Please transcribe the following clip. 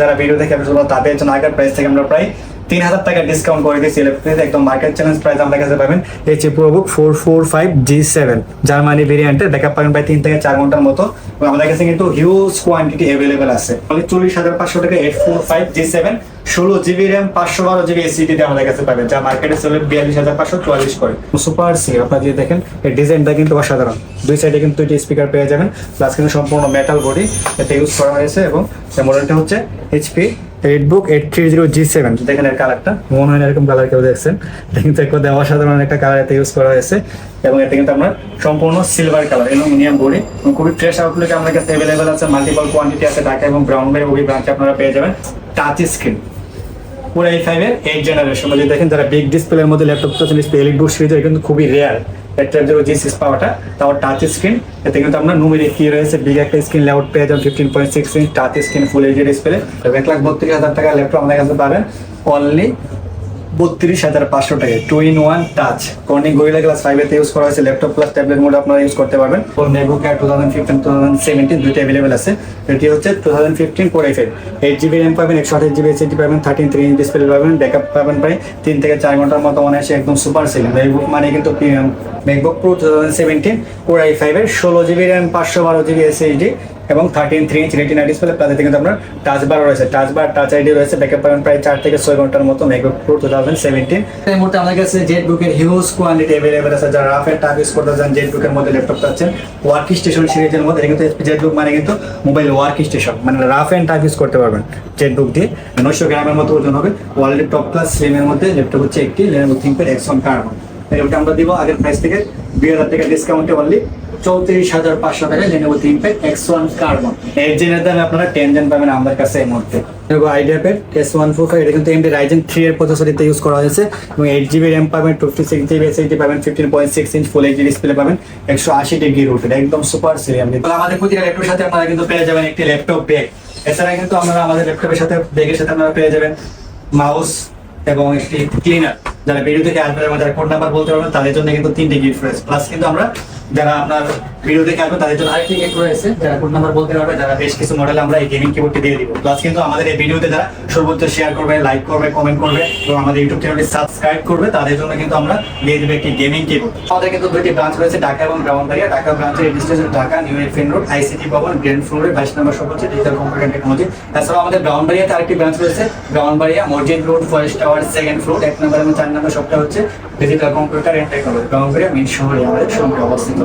যারা ভিডিও দেখে তাদের জন্য আগের প্রাইস থেকে আমরা প্রায় তিন হাজার টাকা ডিসকাউন্ট করে দিয়েছি। ইলেকট্রিক একদম মার্কেট চ্যালেঞ্জ প্রাইস আমাদের কাছে পাবেন। H ProBook four four five G seven Germany ভেরিয়েন্টে দেখা পাবেন প্রায় তিন থেকে চার ঘণ্টার মতো। আমাদের কাছে কিন্তু হিউজ কোয়ান্টিটি অ্যাভেলেবেল আছে। চল্লিশ হাজার পাঁচশো টাকা eight four five G seven ষোলো জিবি র্যাম পাঁচশো বারো জিবি এসিডিতে আমাদের কাছে পাবেন, যা মার্কেটে চলে বিয়াল্লিশ হাজার পাঁচশো চুয়াল্লিশ করে। সুপার সি আপনারা যদি দেখেন, এই ডিজাইনটা কিন্তু অসাধারণ। দুই সাইডে কিন্তু দুইটি স্পিকার পেয়ে যাবেন প্লাস কিন্তু সম্পূর্ণ মেটাল বডি এটা ইউজ করা হয়েছে এবং মডেলটা হচ্ছে HP EliteBook eight three zero G seven দেখেন এর কালারটা মনে হয় এরকম কালার কেউ দেখছেন। কিন্তু একবার অসাধারণ একটা কালার এতে ইউজ করা হয়েছে এবং এটা কিন্তু আমরা সম্পূর্ণ সিলভার কালার অ্যালুমিনিয়াম বডি খুবই ফ্রেশ আউটলুকে আমাদের কাছে অ্যাভেলেবেল আছে মাল্টিপল কোয়ান্টিটি আছে ঢাকা এবং ব্রাউন বাই ওই ব্রাঞ্চে আপনারা পেয়ে যাবেন টাচ স্ক্রিন পুরো এই ফাইভের এইট জেনারেশন যদি দেখেন যারা বিগ ডিসপ্লের মধ্যে ল্যাপটপ চাচ্ছেন এলিট বুক সিরিজ কিন্তু খুবই রেয়ার একটা জিরো জি সিক্স পাওয়াটা তাও টাচ স্ক্রিন এতে কিন্তু আপনার নুমেরিক কি রয়েছে বিগ একটা স্ক্রিন লেআউট পেয়ে যাবেন fifteen point six inch touch screen full HD display এক লাখ বত্রিশ হাজার টাকা ল্যাপটপ আমাদের কাছে পাবেন। অনলি বত্রিশ হাজার পাঁচশো টাকা। Two in one touch Corning Gorilla Glass ফাইভেতে use করা হয়েছে ল্যাপটপ প্লাস ট্যাবলেট মোড আপনারা ইউজ করতে পারবেন। Four নেবুক Air two thousand fifteen two thousand seventeen দুইটা অ্যাভেলেবেল আছে। এটি হচ্ছে two thousand fifteen core F eight GB RAM পাবেন একশো আঠাশ জিবি এসএসডি পাবেন থার্টিন থ্রি ইঞ্চ ডিসপ্লে পাবেন ব্যাকআপ পাবেন প্রায় তিন থেকে চার ঘণ্টার মতো মনে হয় একদম সুপার সেল ম্যাকবুক মানে কিন্তু MacBook Pro two thousand seventeen core i ফাইভের ষোলো জিবি র্যাম পাঁচশো বারো জিবি এসএসডি এবং thirteen three inch Retina display plus এতে আপনার টাচ বার রয়েছে। টাচ বার টাচ আইডি রয়েছে। ব্যাকআপ পাবেন প্রায় চার থেকে ছয় ঘণ্টার মতো MacBook Pro two thousand seventeen এই মুহূর্তে আমাদের কাছে জেট বুকের হিউজ কোয়ান্টিটি অ্যাভেলেবেল আছে। যারা রাফ এন্ড টাফ ইউজ করতে চান জেট বুকের মধ্যে ল্যাপটপ পাচ্ছেন ওয়ার্ক স্টেশন সিরিজের মধ্যে। কিন্তু জেট বুক মানে কিন্তু মোবাইল ওয়ার্ক স্টেশন মানে রাফ এন্ড টাফ ইউজ করতে পারবেন জেট বুক দিয়ে। নয়শো গ্রামের মতো ওজন হবে। ওয়ার্ল্ডের টপ ক্লাস স্লিমের মধ্যে। ল্যাপটপ হচ্ছে একটি Lenovo ThinkPad X one Carbon এটা আমরা দিব আগের প্রাইস থেকে। দুই হাজার টাকা ডিসকাউন্টে অনলি চৌত্রিশ হাজার পাঁচশো টাকায় Lenovo ThinkPad X one Carbon এর জেনের দামে আপনারা টেন জেন পাবেন আমাদের কাছে এই মুহূর্তে। Lenovo IdeaPad S one four five এটা কিন্তু এমডি রাইজেন থ্রি এর প্রসেসরিতে ইউজ করা হয়েছে। এবং এইট জিবি র্যাম পাবেন two fifty six GB SSD পাবেন fifteen point six inch full HD display পাবেন একশো আশি ডিগ্রি রুটেড একদম সুপার সিরিয়াম আমাদের প্রতিটা ল্যাপটপের সাথে আপনারা কিন্তু পেয়ে যাবেন একটি ল্যাপটপ ব্যাগ এছাড়া কিন্তু আপনারা আমাদের ল্যাপটপের সাথে ব্যাগের সাথে আপনারা পেয়ে যাবেন মাউস এবং একটি ক্লিনার যারা ভিডিও থেকে আসবে এবং যারা কোড নাম্বার বলতে পারবেন তাদের জন্য কিন্তু তিনটে গিফট রয়েছে। প্লাস কিন্তু আমরা যারা আপনার ভিডিও দেখে আসবে তাদের জন্য আরেকটি গিফট রয়েছে। যারা কোড নাম্বার বলতে পারবে, যারা বেশ কিছু মডেল আমরা এই গেমিং কিবোর্ডটি দিয়ে দিব। প্লাস কিন্তু আমাদের এই ভিডিওতে যারা সর্বোচ্চ শেয়ার করবে লাইক করবে কমেন্ট করবে এবং আমাদের ইউটিউব চ্যানেলটি সাবস্ক্রাইব করবে, তাদের জন্য কিন্তু আমরা দিয়ে দেবো একটি গেমিং কিবোর্ড আমাদের কিন্তু দুইটি ব্রাঞ্চ রয়েছে, ঢাকা এবং ব্রাহ্মণবাড়িয়া। ঢাকা ব্রাঞ্চের registration Dhaka New Elephant Road ICT ভবন গ্র্যান্ড ফ্লোরে বাইশ নম্বর হচ্ছে ডিজিটাল কম্পিউটার টেকনোলজি তাছাড়াও আমাদের ব্রাহ্মণবাড়িয়াতে আরেকটি ব্রাঞ্চ রয়েছে, Brahmanbaria Masjid Road Forest Tower second floor এক নম্বর এবং চার নম্বর সবটা হচ্ছে Digital Computer and Technology Brahmanbaria main শহরে আমাদের শোরুমটি অবস্থিত।